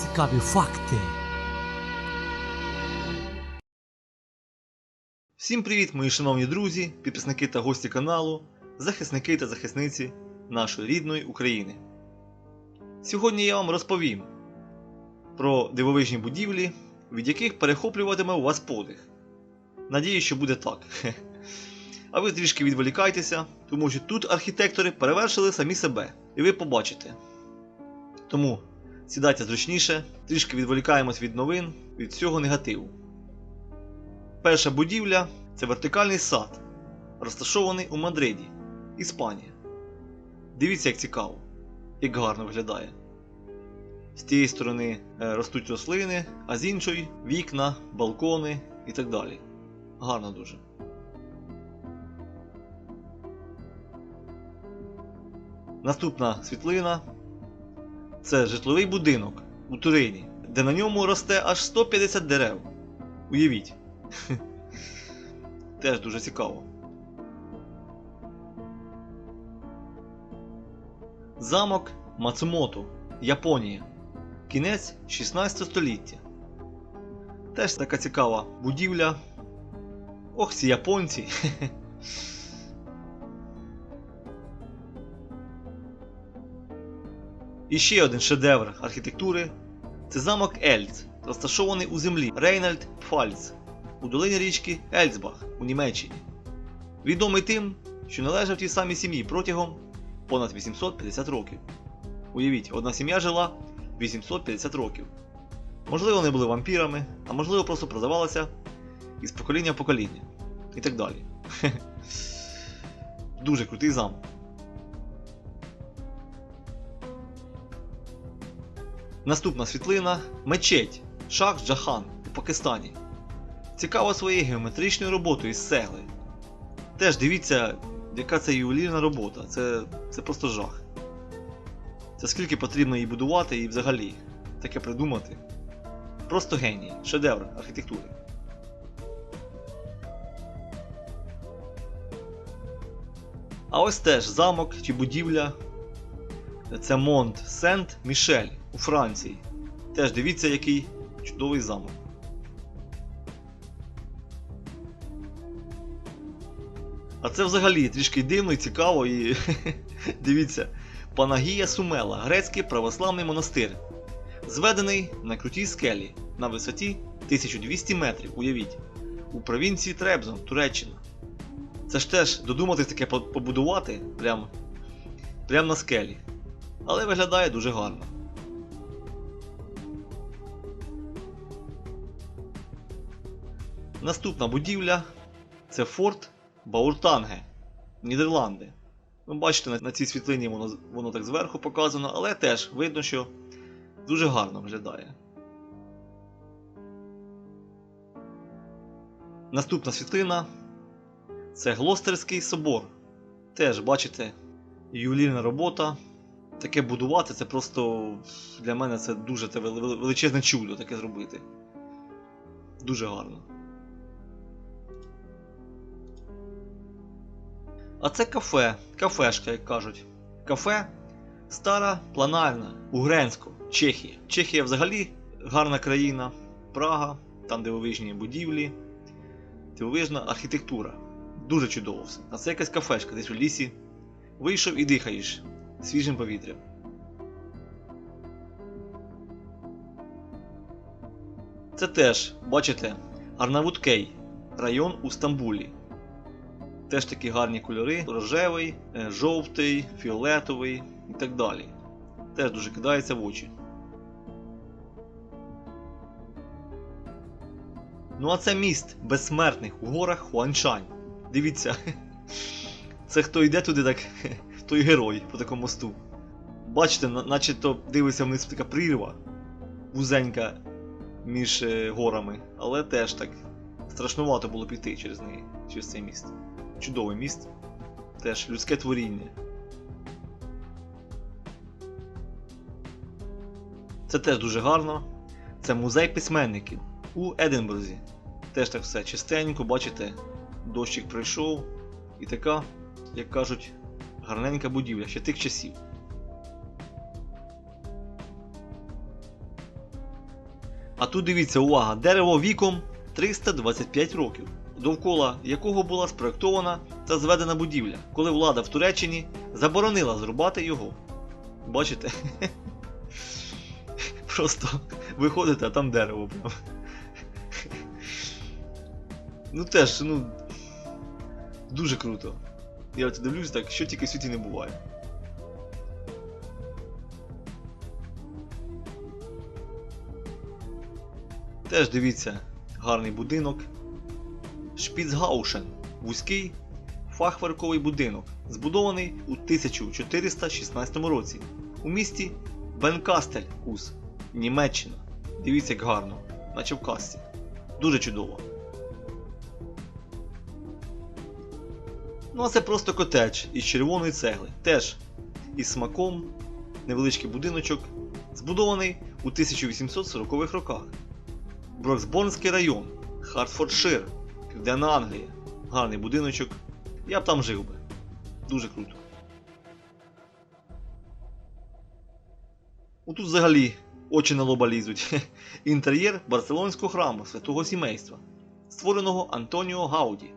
Цікаві факти. Всім привіт, мої шановні друзі, підписники та гості каналу, захисники та захисниці нашої рідної України. Сьогодні я вам розповім про дивовижні будівлі, від яких перехоплюватиме у вас подих. Надію, що буде так. А ви трішки відволікайтеся, тому що тут архітектори перевершили самі себе, і ви побачите. Тому сідайте зручніше, трішки відволікаємось від новин, від всього негативу. Перша будівля це вертикальний сад, розташований у Мадриді, Іспанія. Дивіться, як цікаво, як гарно виглядає. З тієї сторони е, ростуть рослини, а з іншої вікна, балкони і так далі. Гарно дуже. Наступна світлина це житловий будинок у Турині, де на ньому росте аж 150 дерев. Уявіть. Теж дуже цікаво. Замок Мацумото, Японія. Кінець 16 століття. Теж така цікава будівля. Ох, ці японці. І ще один шедевр архітектури це замок Ельц, розташований у землі Рейнальд Пфальц у долині річки Ельцбах у Німеччині. Відомий тим, що належав тій самій сім'ї протягом понад 850 років. Уявіть, одна сім'я жила 850 років. Можливо, вони були вампірами, а можливо, просто продавалися із покоління в покоління. І так далі. Дуже крутий замок. Наступна світлина мечеть Шах Джахан у Пакистані. Цікава своєю геометричною роботою із цегли. Теж дивіться, яка це ювелірна робота. Це, це просто жах. Це скільки потрібно її будувати і взагалі таке придумати. Просто геній, шедевр архітектури. А ось теж замок чи будівля. Це Монт Сент Мішель у Франції. Теж дивіться, який чудовий замок. А це взагалі трішки дивно і цікаво і дивіться. Панагія Сумела, грецький православний монастир. Зведений на крутій скелі на висоті 1200 метрів, уявіть, у провінції Требзон, Туреччина. Це ж теж додуматись таке побудувати прям, прям на скелі. Але виглядає дуже гарно. Наступна будівля це форт Бауртанге, Нідерланди. Ви бачите, на, на цій світлині воно, воно так зверху показано, але теж видно, що дуже гарно виглядає. Наступна світлина це Глостерський собор. Теж бачите, ювелірна робота. Таке будувати це просто для мене це дуже це вели- вели- величезне чудо таке зробити. Дуже гарно. А це кафе, кафешка, як кажуть. Кафе стара планальна, Угренсько, Чехія. Чехія взагалі гарна країна, Прага, там дивовижні будівлі, дивовижна архітектура. Дуже чудово все. А це якась кафешка десь у лісі. Вийшов і дихаєш свіжим повітрям. Це теж, бачите, Арнавуткей, район у Стамбулі. Теж такі гарні кольори: рожевий, е, жовтий, фіолетовий і так далі. Теж дуже кидається в очі. Ну а це міст безсмертних у горах Хуанчань. Дивіться, це хто йде туди, так той герой по такому мосту. Бачите, на- наче то дивиться вниз така прірва вузенька між е, горами, але теж так страшнувато було піти через неї, через цей міст. Чудовий міст. Теж людське творіння. Це теж дуже гарно. Це музей письменників у Единбурзі. Теж так все чистенько, бачите, дощик пройшов. І така, як кажуть, гарненька будівля ще тих часів. А тут дивіться, увага, дерево віком 325 років, довкола якого була спроектована та зведена будівля, коли влада в Туреччині заборонила зрубати його. Бачите? Просто виходите, а там дерево. Ну теж, ну. Дуже круто. Я от дивлюсь так, що тільки в світі не буває. Теж дивіться, гарний будинок. Шпіцгаушен вузький фахверковий будинок, збудований у 1416 році у місті Бенкастель Ус, Німеччина. Дивіться, як гарно, наче в касті. Дуже чудово. Ну а це просто котедж із червоної цегли. Теж із смаком, невеличкий будиночок, збудований у 1840-х роках. Броксборнський район, Хартфордшир, Південна Англія. Гарний будиночок. Я б там жив би. Дуже круто. Ну тут взагалі очі на лоба лізуть. Інтер'єр барселонського храму святого сімейства, створеного Антоніо Гауді.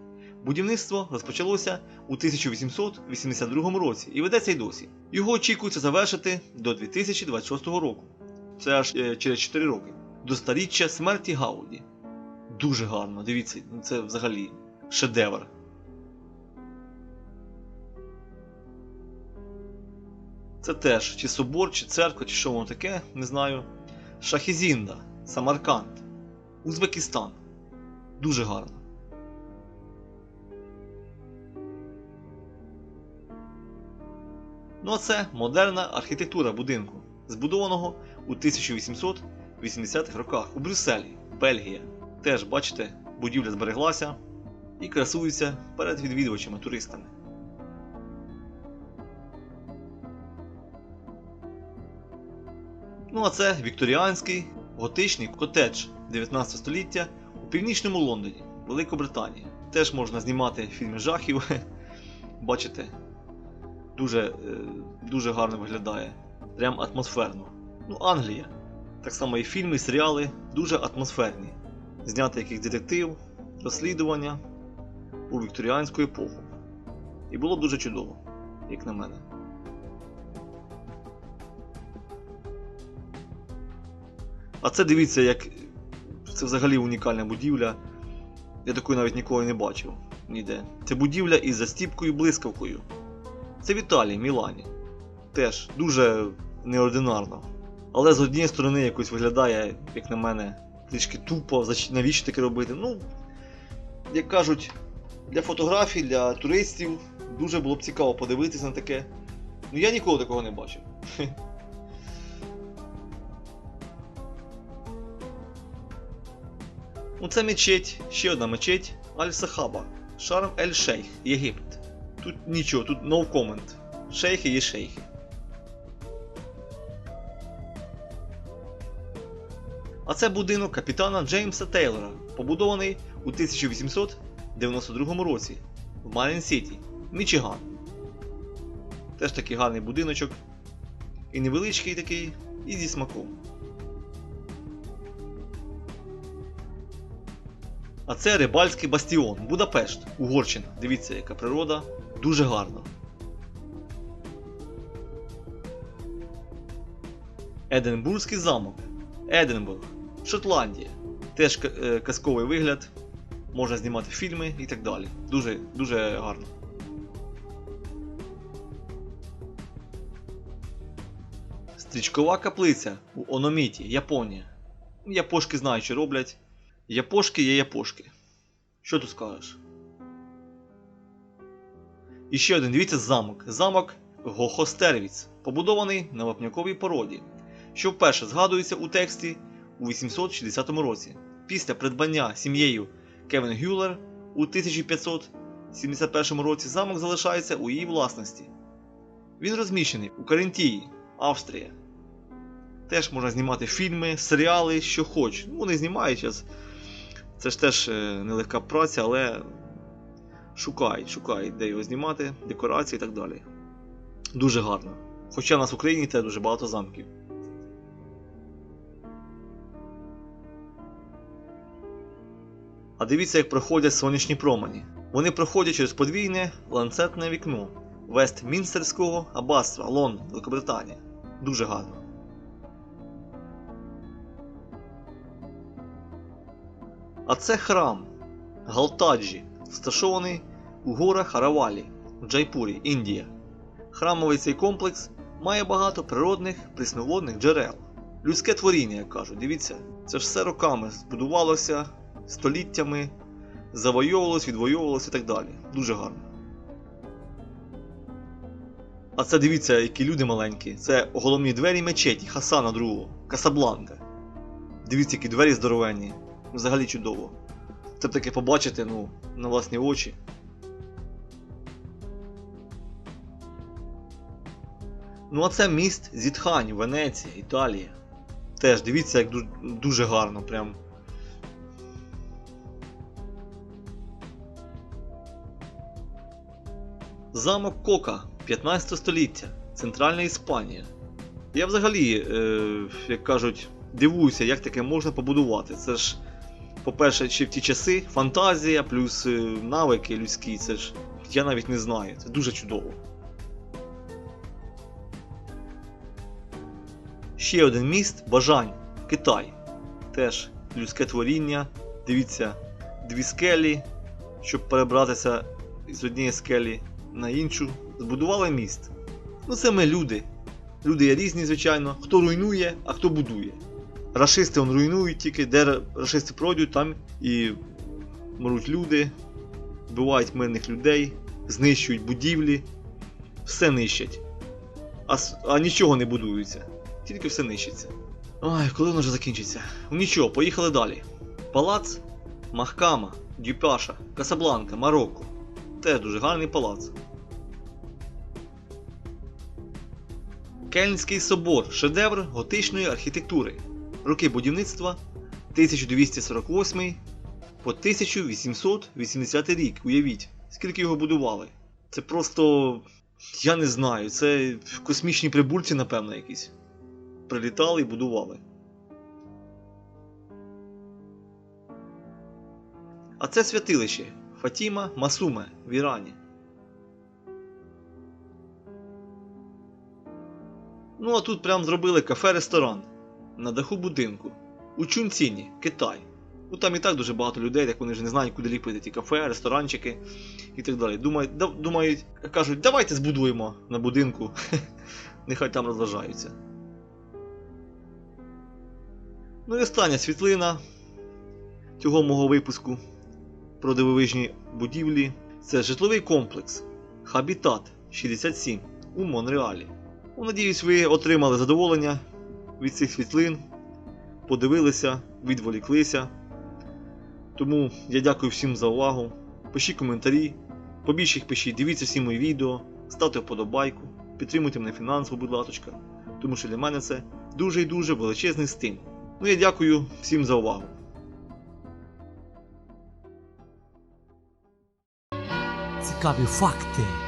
Будівництво розпочалося у 1882 році і ведеться й досі. Його очікується завершити до 2026 року. Це аж е, через 4 роки. До старіччя смерті Гауді. Дуже гарно, дивіться, ну це взагалі шедевр. Це теж чи собор, чи церква, чи що воно таке, не знаю. Шахізінда, Самарканд, Узбекистан. Дуже гарно. Ну а це модерна архітектура будинку, збудованого у 1880-х роках у Брюсселі, Бельгія. Теж, бачите, будівля збереглася і красується перед відвідувачами туристами. Ну а це вікторіанський готичний котедж 19 століття у північному Лондоні, Великобританія. Теж можна знімати фільми жахів. Бачите, дуже, е, дуже гарно виглядає. Прям атмосферно. Ну, Англія. Так само і фільми, і серіали дуже атмосферні. Зняти якийсь детектив, розслідування у вікторіанську епоху. І було дуже чудово, як на мене. А це дивіться, як це взагалі унікальна будівля. Я такої навіть ніколи не бачив ніде. Це будівля із застіпкою блискавкою. Це в Італії, Мілані. Теж дуже неординарно. Але з однієї сторони якось виглядає, як на мене, трішки тупо, навіщо таке робити. Ну, як кажуть, для фотографій, для туристів дуже було б цікаво подивитися на таке. Ну я ніколи такого не бачив. Ну це мечеть, ще одна мечеть Аль-Сахаба, Шарм Ель-Шейх, Єгипет. Тут нічого, тут no comment. Шейхи є шейхи. А це будинок капітана Джеймса Тейлора, побудований у 1892 році в Марін Сіті, Мічиган. Теж такий гарний будиночок. І невеличкий такий, і зі смаком. А це рибальський бастіон, Будапешт, Угорщина. Дивіться, яка природа, дуже гарно. Единбурзький замок. Единбург, Шотландія. Теж е, казковий вигляд. Можна знімати фільми і так далі. Дуже, дуже гарно. Стрічкова каплиця у Ономіті, Японія. Япошки знають, що роблять. Япошки є япошки. Що тут скажеш? І ще один, дивіться, замок. Замок Гохостервіц, побудований на вапняковій породі, що вперше згадується у тексті у 860 році. Після придбання сім'єю Кевен Гюлер у 1571 році замок залишається у її власності. Він розміщений у Карентії, Австрія. Теж можна знімати фільми, серіали, що хоч. Ну, вони знімають зараз. Це ж теж е, нелегка праця, але шукають, шукають, де його знімати, декорації і так далі. Дуже гарно. Хоча в нас в Україні теж дуже багато замків. А дивіться, як проходять сонячні промені. Вони проходять через подвійне ланцетне вікно Вестмінстерського аббатства Лондон, Великобританія. Дуже гарно. А це храм Галтаджі, розташований у горах Аравалі в Джайпурі, Індія. Храмовий цей комплекс має багато природних прісноводних джерел. Людське творіння, як кажуть, дивіться, це ж все роками збудувалося століттями, завойовувалось, відвоювалось і так далі. Дуже гарно. А це дивіться, які люди маленькі. Це головні двері мечеті Хасана II, Касабланка. Дивіться, які двері здоровенні. Взагалі чудово. Це б таке побачити, ну, на власні очі. Ну, а це міст Зітхань, Венеція, Італія. Теж дивіться, як дуже гарно, прям. Замок Кока 15 століття, Центральна Іспанія. Я взагалі, е, як кажуть, дивуюся, як таке можна побудувати. Це ж, по-перше, ще в ті часи фантазія плюс е, навики людські, це ж я навіть не знаю. Це дуже чудово. Ще один міст Бажань, Китай. Теж людське творіння. Дивіться, дві скелі, щоб перебратися з однієї скелі на іншу. Збудували міст. Ну це ми люди. Люди є різні, звичайно. Хто руйнує, а хто будує. Рашисти он руйнують тільки, де ра- рашисти пройдуть, там і мруть люди, вбивають мирних людей, знищують будівлі, все нищать. А, а нічого не будується. Тільки все нищиться. Ой, коли воно вже закінчиться? Ну нічого, поїхали далі. Палац Махкама, Дюпаша, Касабланка, Марокко. Теж дуже гарний палац. Кельнський собор шедевр готичної архітектури. Роки будівництва 1248 по 1880 рік. Уявіть, скільки його будували. Це просто. Я не знаю, це космічні прибульці, напевно, якісь. Прилітали і будували. А це святилище Фатіма Масуме в Ірані. Ну а тут прям зробили кафе-ресторан на даху будинку у Чунціні, Китай. Ну там і так дуже багато людей, як вони ж не знають, куди ліпити ті кафе, ресторанчики і так далі. Думають, да- думають, кажуть, давайте збудуємо на будинку, нехай там розважаються. Ну і остання світлина цього мого випуску про дивовижні будівлі. Це житловий комплекс Хабітат 67 у Монреалі. Ну, Надіюсь, ви отримали задоволення від цих світлин, подивилися, відволіклися. Тому я дякую всім за увагу. Пишіть коментарі, побільше їх пишіть, дивіться всі мої відео, ставте вподобайку, підтримуйте мене фінансово, будь ласка, тому що для мене це дуже і дуже величезний стимул. Ну я дякую всім за увагу. Цікаві факти.